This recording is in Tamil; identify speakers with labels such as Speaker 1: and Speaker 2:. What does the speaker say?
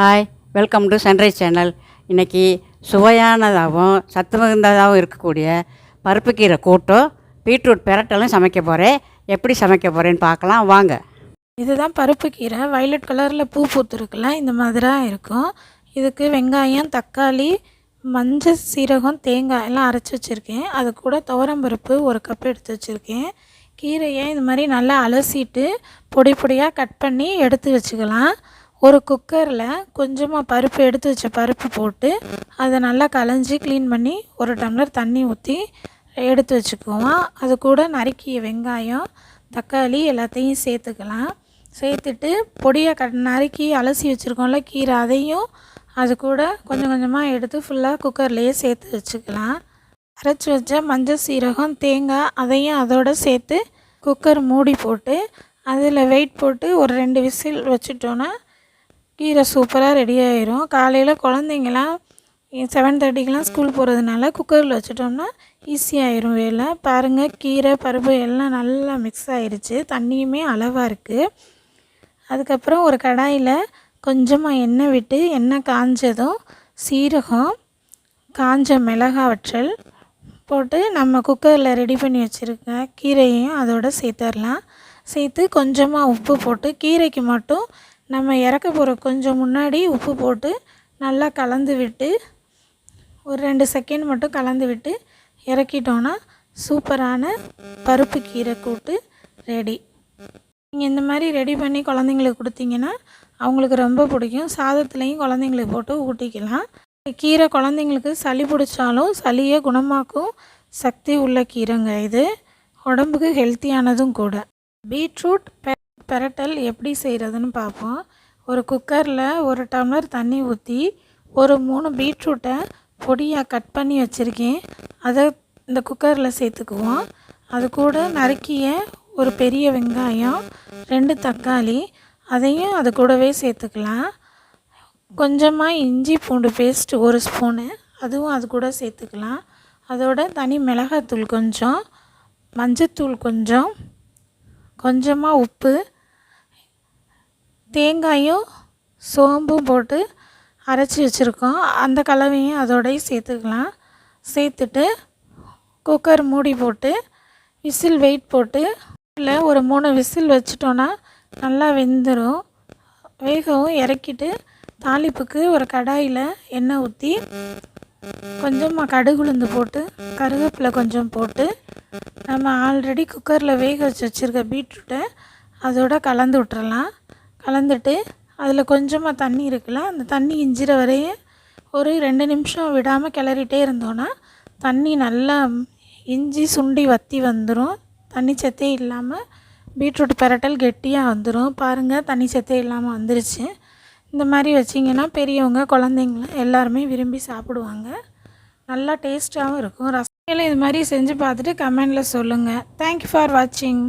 Speaker 1: Hi welcome to sunrise channel இன்றைக்கி சுவையானதாகவும் சத்து மிகுந்ததாகவும் இருக்கக்கூடிய பருப்பு கீரை கூட்டும் பீட்ரூட் பெரட்டலும் சமைக்க போகிறேன் எப்படி சமைக்க போகிறேன்னு பார்க்கலாம். வாங்க.
Speaker 2: இதுதான் பருப்பு கீரை. வயலட் கலரில் பூ பூத்துருக்குல்ல இந்த மாதிரி இருக்கும். இதுக்கு வெங்காயம் தக்காளி மஞ்சள் சீரகம் தேங்காய் எல்லாம் அரைச்சி வச்சுருக்கேன். அது கூட துவரம்பருப்பு ஒரு கப் எடுத்து வச்சுருக்கேன். கீரையை இந்த மாதிரி நல்லா அலசிட்டு பொடி பொடியாக கட் பண்ணி எடுத்து வச்சுக்கலாம். ஒரு குக்கரில் கொஞ்சமாக பருப்பு எடுத்து வச்ச பருப்பு போட்டு அதை நல்லா கலைஞ்சி க்ளீன் பண்ணி ஒரு டம்ளர் தண்ணி ஊற்றி எடுத்து வச்சுக்குவோம். அது கூட நறுக்கிய வெங்காயம் தக்காளி எல்லாத்தையும் சேர்த்துக்கலாம். சேர்த்துட்டு பொடியை கட் நறுக்கி அலசி வச்சுருக்கோம்ல கீரை அதையும் அது கூட கொஞ்சம் கொஞ்சமாக எடுத்து ஃபுல்லாக குக்கர்லேயே சேர்த்து வச்சுக்கலாம். அரைச்சி வச்ச மஞ்சள் சீரகம் தேங்காய் அதையும் அதோட சேர்த்து குக்கர் மூடி போட்டு அதில் வெயிட் போட்டு ஒரு ரெண்டு விசில் வச்சுட்டோன்னா கீரை சூப்பராக ரெடி ஆயிரும். காலையில் குழந்தைங்களாம் செவன் தேர்ட்டிக்கெலாம் ஸ்கூல் போகிறதுனால குக்கரில் வச்சுட்டோம்னா ஈஸியாயிரும் வேலை. பாருங்கள் கீரை பருப்பு எல்லாம் நல்லா மிக்ஸ் ஆகிருச்சு தண்ணியுமே அளவாக இருக்குது அதுக்கப்புறம் ஒரு கடாயில் கொஞ்சமாக எண்ணெய் விட்டு எண்ணெய் காஞ்சதும் சீரகம் காஞ்ச மிளகா வற்றல் போட்டு நம்ம குக்கரில் ரெடி பண்ணி வச்சுருக்க கீரையையும் அதோட சேர்த்துடலாம் சேர்த்து கொஞ்சமாக உப்பு போட்டு கீரைக்கு மட்டும் நம்ம இறக்க போகிற கொஞ்சம் முன்னாடி உப்பு போட்டு நல்லா கலந்து விட்டு ஒரு ரெண்டு செகண்ட் மட்டும் கலந்து விட்டு இறக்கிட்டோன்னா சூப்பரான பருப்பு கீரை கூட்டு ரெடி நீங்கள் இந்த மாதிரி ரெடி பண்ணி குழந்தைங்களுக்கு கொடுத்தீங்கன்னா அவங்களுக்கு ரொம்ப பிடிக்கும். சாதத்துலேயும் குழந்தைங்களுக்கு போட்டு ஊட்டிக்கலாம். கீரை குழந்தைங்களுக்கு சளி பிடிச்சாலும் சளியை குணமாக்கும் சக்தி உள்ள கீரைங்க இது. உடம்புக்கு ஹெல்த்தியானதும் கூட. பீட்ரூட் பெ பெரட்டல் எப்படி செய்கிறதுன்னு பார்ப்போம் ஒரு குக்கரில் ஒரு டம்ளர் தண்ணி ஊற்றி ஒரு மூணு பீட்ரூட்டை பொடியாக கட் பண்ணி வச்சுருக்கேன். அதை இந்த குக்கரில் சேர்த்துக்குவோம். அது கூட நறுக்கிய ஒரு பெரிய வெங்காயம் ரெண்டு தக்காளி அதையும் அது கூடவே சேர்த்துக்கலாம். கொஞ்சமாக இஞ்சி பூண்டு பேஸ்ட் ஒரு ஸ்பூனு அதுவும் அது கூட சேர்த்துக்கலாம். அதோட தனி மிளகாத்தூள் கொஞ்சம் மஞ்சத்தூள் கொஞ்சம் கொஞ்சமாக உப்பு தேங்காயும் சோம்பும் போட்டு அரைச்சி வச்சுருக்கோம். அந்த கலவையும் அதோடய சேர்த்துக்கலாம். சேர்த்துட்டு குக்கர் மூடி போட்டு விசில் வெயிட் போட்டு இல்லை ஒரு மூணு விசில் வச்சிட்டோன்னா நல்லா வெந்துடும் வேகவும் இறக்கிட்டு தாளிப்புக்கு ஒரு கடாயில் எண்ணெய் ஊற்றி கொஞ்சமாக கடுகு உளுந்து போட்டு கருவேப்பிலை கொஞ்சம் போட்டு நம்ம ஆல்ரெடி குக்கரில் வேக வச்சு வச்சுருக்க பீட்ரூட்டை அதோட கலந்து விட்டுறலாம். கலந்துட்டு அதில் கொஞ்சமாக தண்ணி இருக்குல்ல அந்த தண்ணி இஞ்சிற வரையும் ஒரு ரெண்டு நிமிஷம் விடாமல் கிளறிட்டே இருந்தோன்னா தண்ணி நல்லா இஞ்சி சுண்டி வற்றி வந்துடும் தண்ணி சத்தே இல்லாமல் பீட்ரூட் பெரட்டல் கெட்டியாக வந்துடும் பாருங்கள் தண்ணி சத்தே இல்லாமல் வந்துருச்சு. இந்த மாதிரி வச்சிங்கன்னா பெரியவங்க குழந்தைங்களும் எல்லாருமே விரும்பி சாப்பிடுவாங்க. நல்லா டேஸ்ட்டாகவும் இருக்கும். ரசமையில் இது மாதிரி செஞ்சு பார்த்துட்டு கமெண்டில் சொல்லுங்கள் தேங்க்யூ ஃபார் வாட்சிங்